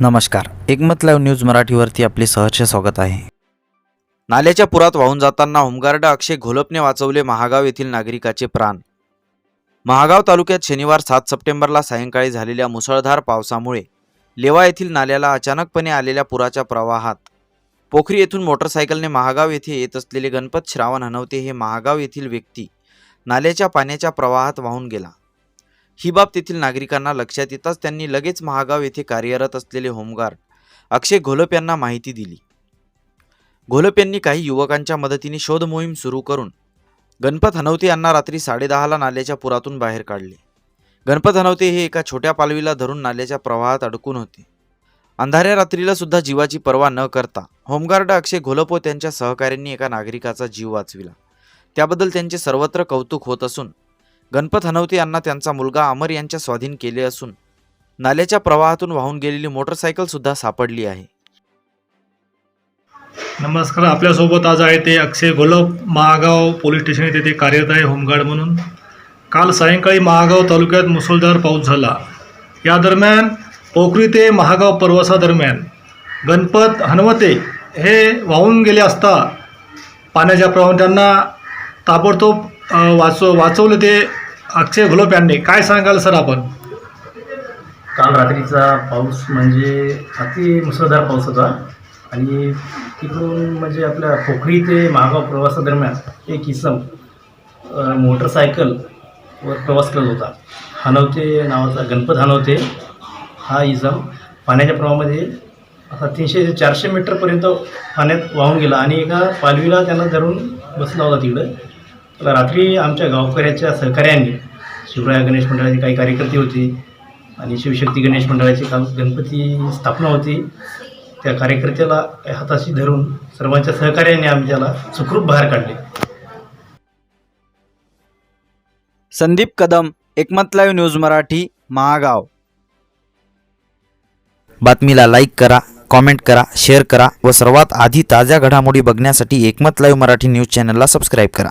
नमस्कार. एकमत live news मराठीवरती आपले सहर्ष स्वागत आहे. नाल्याच्या पुरात वाहून जाताना होमगार्ड अक्षय घोलपने वाचवले महागाव येथील नागरिकाचे प्राण. महागाव तालुक्यात शनिवार सात सप्टेंबरला सायंकाळी झालेल्या मुसळधार पावसामुळे लेवा येथील नाल्याला अचानकपणे आलेल्या पुराच्या प्रवाहात पोखरी येथून मोटरसायकलने महागाव येथे येत असलेले गणपत श्रावण हनवते हे महागाव येथील व्यक्ती नाल्याच्या पाण्याच्या प्रवाहात वाहून गेला. ही बाब तेथील नागरिकांना लक्षात येताच त्यांनी लगेच महागाव येथे कार्यरत असलेले होमगार्ड अक्षय घोलप यांना माहिती दिली. घोलप यांनी काही युवकांच्या मदतीने शोध मोहीम सुरू करून गणपत हनवते यांना रात्री साडेदहाला नाल्याच्या पुरातून बाहेर काढले. गणपत हनवते हे एका छोट्या पालवीला धरून नाल्याच्या प्रवाहात अडकून होते. अंधाऱ्या रात्रीला सुद्धा जीवाची पर्वा न करता होमगार्ड अक्षय घोलप व त्यांच्या सहकाऱ्यांनी एका नागरिकाचा जीव वाचविला. त्याबद्दल त्यांचे सर्वत्र कौतुक होत असून गणपत हनवते यांना त्यांचा मुलगा अमर यांच्या स्वाधीन केले असून नाल्याच्या प्रवाहातून वाहून गेलेली मोटरसायकल सुद्धा सापडली आहे. नमस्कार आपल्यासोबत आज आहे ते अक्षय घोलप महागाव पोलीस स्टेशन येथे ते कार्यरत आहे होमगार्ड म्हणून. काल सायंकाळी महागाव तालुक्यात मुसळधार पाऊस झाला. या दरम्यान पोखरी ते महागाव प्रवासादरम्यान गणपत हनवते हे वाहून गेले असता पाण्याच्या प्रवाहात त्यांना ताबडतोब वाचव वाचवलं ते अक्षय घोलप यांनी. काय सांगाल सर आपण? काल रात्रीचा पाऊस म्हणजे अति मुसळधार पाऊस होता. आणि तिकडून म्हणजे आपल्या पोखरी ते महागाव प्रवासादरम्यान एक इसम मोटरसायकलवर प्रवास करत होता. हनवते नावाचा गणपत हनवते. हा इसम पाण्याच्या प्रवाहामध्ये आता तीनशे ते चारशे मीटरपर्यंत पाण्यात वाहून गेला आणि एका पालवीला त्यांना धरून बसला होता तिकडं. रात्री आमच्या गावकऱ्याच्या सहकार्याने शिवराया गणेश मंडळाचे काही कार्यकर्ते होते आणि शिवशक्ती गणेश मंडळाची काल गणपती स्थापना होती. त्या कार्यकर्त्याला हाताशी धरून सर्वांच्या सहकार्याने आम्ही त्याला सुखरूप बाहेर काढले. Sandeep Kadam Ekmat live news Marathi Mahagaon. बातमीला like करा कॉमेंट करा शेअर करा व सर्वात आधी ताज्या घडामोडी बघण्यासाठी एकमत लाईव्ह मराठी न्यूज चॅनलला सबस्क्राईब करा.